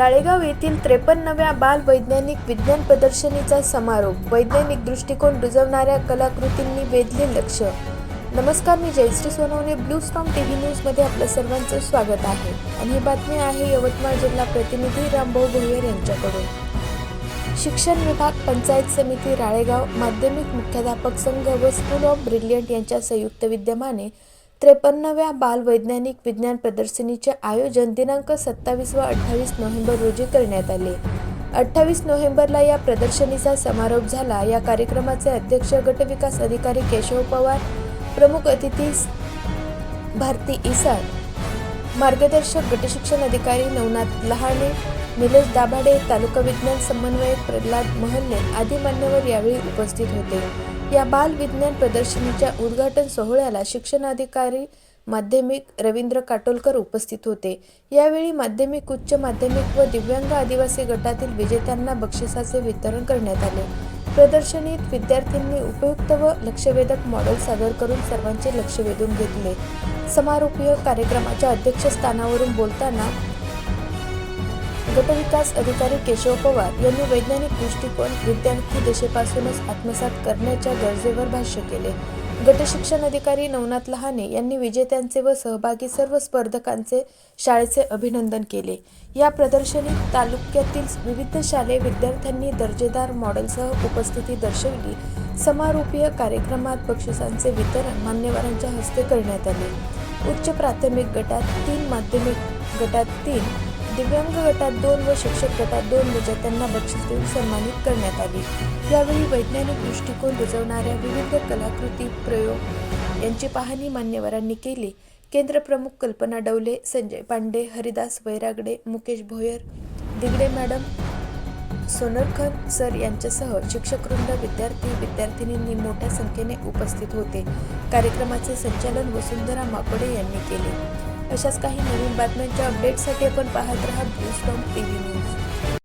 राळेगाव येथील त्रेपन्नव्या बाल वैज्ञानिक विज्ञान प्रदर्शनीचा समारोप. वैज्ञानिक दृष्टिकोन रुजवणाऱ्या कलाकृतींनी वेधले लक्ष. नमस्कार मी Jayshree Sonawane. Blue storm T V न्यूजमध्ये आपलं सर्वांचं स्वागत आहे. आणि ही बातमी आहे यवतमाळ जिल्हा प्रतिनिधी रामभाऊ भोयर यांच्याकडून. शिक्षण विभाग पंचायत समिती राळेगाव माध्यमिक मुख्याध्यापक संघ व स्कूल ऑफ ब्रिलियंट यांच्या संयुक्त विद्यमाने त्रेपन्नव्या बालवैज्ञानिक विज्ञान प्रदर्शनीचे आयोजन दिनांक सत्तावीस व अठ्ठावीस नोव्हेंबर रोजी करण्यात आले. अठ्ठावीस नोव्हेंबरला या प्रदर्शनीचा समारोप झाला. या कार्यक्रमाचे अध्यक्ष गटविकास अधिकारी केशव पवार प्रमुख अतिथी भारती इसाळ मार्गदर्शक गटशिक्षण अधिकारी नवनाथ लहाणे निलेश दाभाडे तालुका विज्ञान समन्वयक प्रल्हाद महल्ले आदी मान्यवर यावेळी उपस्थित होते. या बाल विज्ञान प्रदर्शनीच्या उद्घाटन सोहळ्याला शिक्षणाधिकारी माध्यमिक रवींद्र काटोलकर उपस्थित होते. यावेळी माध्यमिक उच्च माध्यमिक व दिव्यांग आदिवासी गटातील विजेत्यांना बक्षिसाचे वितरण करण्यात आले. प्रदर्शनीत विद्यार्थ्यांनी उपयुक्त व लक्षवेधक मॉडेल सादर करून सर्वांचे लक्ष वेधून घेतले. समारोपीय कार्यक्रमाच्या अध्यक्षस्थानावरून बोलताना गटविकास अधिकारी केशव पवार यांनी वैज्ञानिक दृष्टिकोन विद्यार्थी देशेपासूनच आत्मसात करण्याच्या गरजेवर भाष्य केले. गटशिक्षण अधिकारी नवनाथ लहाने यांनी विजेत्यांचे व सहभागी सर्व स्पर्धकांचे शाळेचे अभिनंदन केले. या प्रदर्शनीत तालुक्यातील विविध शालेय विद्यार्थ्यांनी दर्जेदार मॉडेलसह उपस्थिती दर्शविली. समारोपीय कार्यक्रमात बक्षिसांचे वितरण मान्यवरांच्या हस्ते करण्यात आले. उच्च प्राथमिक गटात तीन माध्यमिक गटात तीन दिव्यांग गटात दोन व शिक्षक गटात दोन विजेत्यांना बक्षीस देऊन सन्मानित करण्यात आले. यावेळी वैज्ञानिक दृष्टिकोन रुजवणाऱ्या विविध कलाकृती प्रयोग यांची पाहणी मान्यवरांनी केली. केंद्र प्रमुख कल्पना डवले संजय पांडे हरिदास वैरागडे मुकेश भोयर दिगडे मॅडम सोनरखन सर यांच्यासह शिक्षकवृंद विद्यार्थी विद्यार्थिनींनी मोठ्या संख्येने उपस्थित होते. कार्यक्रमाचे संचालन वसुंधरा माकोडे यांनी केले. अशाच काही नवीन बातम्यांच्या अपडेटसाठी आपण पाहत राहा blue storm T V news